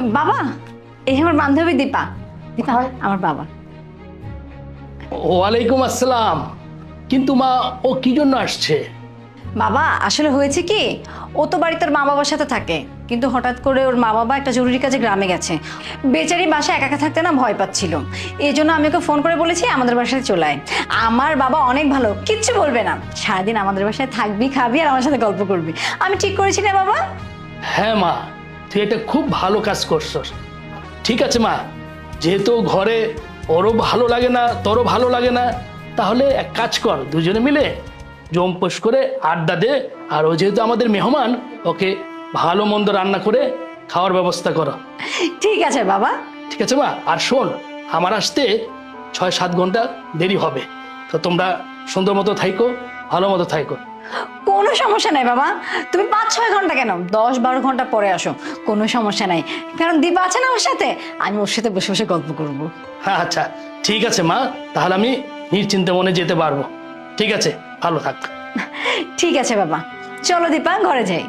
বাবা এই আমার বান্ধবী দীপা। দীপা আমার বাবা। ওয়ালাইকুম আসসালাম। কিন্তু মা ও কি জন্য আসছে? বাবা আসলে হয়েছে কি ও তো বাড়িতে ওর মা বাবার সাথে থাকে কিন্তু হঠাৎ করে ওর মা বাবা একটা জরুরি কাজে গ্রামে গেছে। বেচারি বাসায় একা একা থাকতে না ভয় পাচ্ছিল। এই জন্য আমি ওকে ফোন করে বলেছি আমাদের বাসায় চলে আয়। আমার বাবা অনেক ভালো কিচ্ছু বলবে না। সারাদিন আমাদের বাসায় থাকবি খাবি আর আমার সাথে গল্প করবি। আমি ঠিক করেছি না বাবা? হ্যাঁ মা তুই এটা খুব ভালো কাজ করছস ঠিক আছে মা। যেহেতু ঘরে ওরও ভালো লাগে না তোরও ভালো লাগে না তাহলে এক কাজ কর দুজনে মিলে জম্পোস করে আড্ডা দে আর ও যেহেতু আমাদের মেহমান ওকে ভালো মন্দ রান্না করে খাওয়ার ব্যবস্থা করো। ঠিক আছে বাবা। ঠিক আছে মা? আর শোন আমার আসতে ছয় সাত ঘণ্টা দেরি হবে। তো তোমরা সুন্দর মতো থাইকো ভালো মতো থাইকো। কোনো সমস্যা নাই বাবা। তুমি পাঁচ ছয় ঘণ্টা কেন? দশ বারো ঘণ্টা পরে আসো। কোনো সমস্যা নাই। কারণ দীপা আছে না ওর সাথে? আমি ওর সাথে বসে বসে গল্প করব। হ্যাঁ আচ্ছা। ঠিক আছে মা। তাহলে আমি নিশ্চিন্তে মনে যেতে পারব। ঠিক আছে ভালো থাক। ঠিক আছে বাবা। চলো দীপা ঘরে যাই।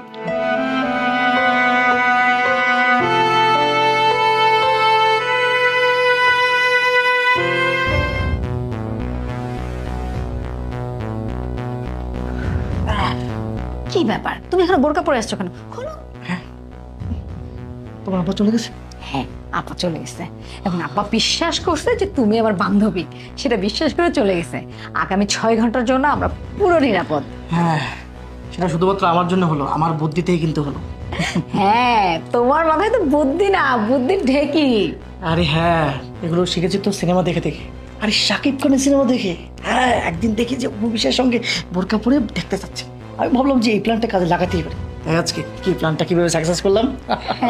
কি ব্যাপার? তুমি এখানে বোরকা পরে আসছো কেন? খোলো। তোমার আব্বা চলে গেছে? হ্যাঁ আপা চলে গেছে। এবং আপা বিশ্বাস করছে যে তুমি আমার বান্ধবী। সেটা বিশ্বাস করে চলে গেছে। আগামী ছয় ঘণ্টার জন্য আমরা পুরো নিরাপদ। হ্যাঁ সেটা শুধুমাত্র আমার জন্য হলো আমার বুদ্ধিতেই কিন্তু হলো। হ্যাঁ তোমার মাথায় তো বুদ্ধি না বুদ্ধির ঢেকি। আরে হ্যাঁ এগুলো শিখেছি তো সিনেমা দেখে দেখে। আরে শাকিব খানের সিনেমা দেখে। হ্যাঁ একদিন দেখি যে অপু সঙ্গে বোরকা পরে দেখতে চাচ্ছে। আমি ভাবলাম যে এই প্ল্যানটা কাজে লাগাতেই পারে। তাই আজকে কি প্ল্যানটা কীভাবে সাকসেস করলাম?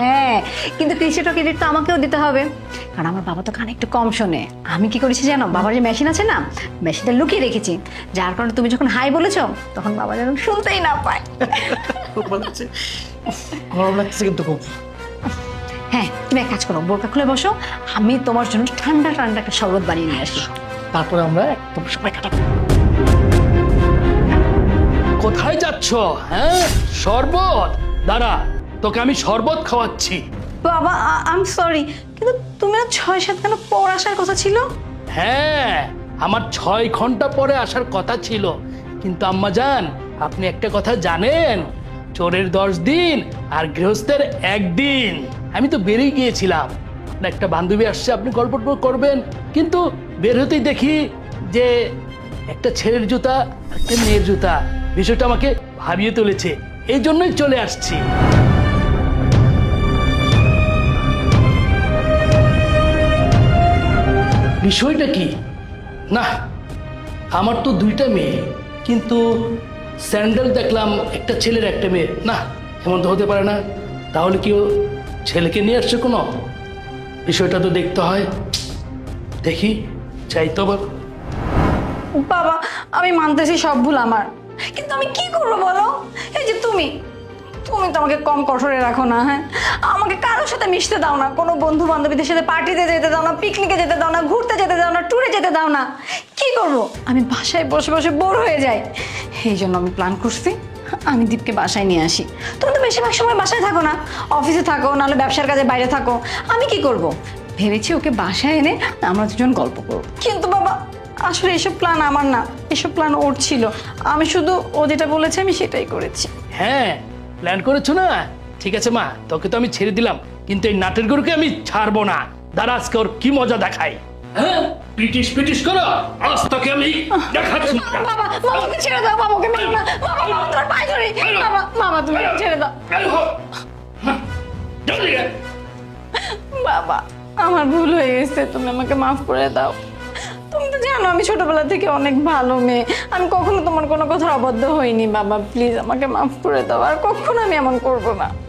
হ্যাঁ কিন্তু কিছুটা ক্রেডিট তো আমাকেও দিতে হবে। কারণ আমার বাবা তো কানে একটু কম শোনে। আমি কি করেছি জানো? বাবার যে মেশিন আছে না মেশিনটা লুকিয়ে রেখেছি। যার কারণে তুমি যখন হাই বলেছ তখন বাবা যেন শুনতেই না পায়। গরম লাগছে কিন্তু খুব। হ্যাঁ তুমি এক কাজ করো বোরকা খুলে বসো। আমি তোমার জন্য ঠান্ডা ঠান্ডা একটা শরবত বানিয়ে নিয়ে আসি। তারপরে আমরা একদম সময় কাটাবো। যাচ্ছ হ্যাঁ? শরবত? দাঁড়া তোকে আমি শরবত খাওয়াচ্ছি। বাবা আম সরি কিন্তু তুমি না ছয় সাত কেন পর আসার কথা ছিল? হ্যাঁ আমার ছয় ঘণ্টা পরে আসার কথা ছিল। কিন্তু আম্মা জান আপনি একটা কথা জানেন? চোরের দশ দিন আর গৃহস্থের একদিন। আমি তো বেরিয়ে গিয়েছিলাম। আপনার একটা বান্ধবী আসছে আপনি গল্প করবেন। কিন্তু বের হতেই দেখি যে একটা ছেলের জুতা একটা মেয়ের জুতা। বিষয়টা আমাকে ভাবিয়ে তুলেছে। এই জন্যই চলে আসছি। বিষয়টা কি? না, আমার তো দুইটা মেয়ে, কিন্তু স্যান্ডেল দেখলাম একটা ছেলের একটা মেয়ে। না এমন তো হতে পারে না। তাহলে কি ছেলেকে নিয়ে আসছে কোনো? বিষয়টা তো দেখতে হয়। দেখি, চাই তো বাবা, আমি মানতেছি সব ভুল আমার। কিন্তু আমি কি করব বলো? এই যে তুমি তুমি তো আমাকে কম কঠোরে রাখো না হ্যাঁ? আমাকে কারোর সাথে মিশতে দাও না, কোনো বন্ধু বান্ধবীদের সাথে পার্টিতে যেতে দাও না পিকনিকে যেতে দাও না, ঘুরতে যেতে দাও না ট্যুরে যেতে দাও না। কি করব? আমি বাসায় বসে বসে বোর হয়ে যাই। এই জন্য আমি প্ল্যান করছি, আমি দীপকে বাসায় নিয়ে আসি। তুমি তো বেশিরভাগ সময় বাসায় থাকো না অফিসে থাকো, নাহলে ব্যবসার কাজে বাইরে থাকো। আমি কি করব? ভেবেছি ওকে বাসায় এনে আমরা দুজন গল্প করব। কিন্তু আসলে এসব প্ল্যান আমার না এসব প্ল্যান ওর ছিল। আমি শুধু ও যেটা বলেছে আমি সেটাই করেছি। হ্যাঁ প্ল্যান করেছ না? ঠিক আছে মা তোকে তো আমি ছেড়ে দিলাম কিন্তু এই নাটের গরুকে আমি ছাড়বো না। দাঁড়া আজকে ওর কি মজা দেখাই। হ্যাঁ? পিটিস পিটিস করো। আজ তোকে আমি দেখাচ্ছি। বাবা বাবাকে ছেড়ে দাও বাবাকে মেরো না। বাবা তোমার পায়ে ধরি। বাবা বাবা তুমি ছেড়ে দাও। হ্যাঁ, বাবা আমার ভুল হয়ে গেছে তুমি আমাকে মাফ করে দাও। জানো, আমি ছোটবেলা থেকে অনেক ভালো মেয়ে। আমি কখনো তোমার কোনো কথা অবদ্ধ হইনি, বাবা। প্লিজ আমাকে মাফ করে দাও। আর কখনো আমি এমন করব না।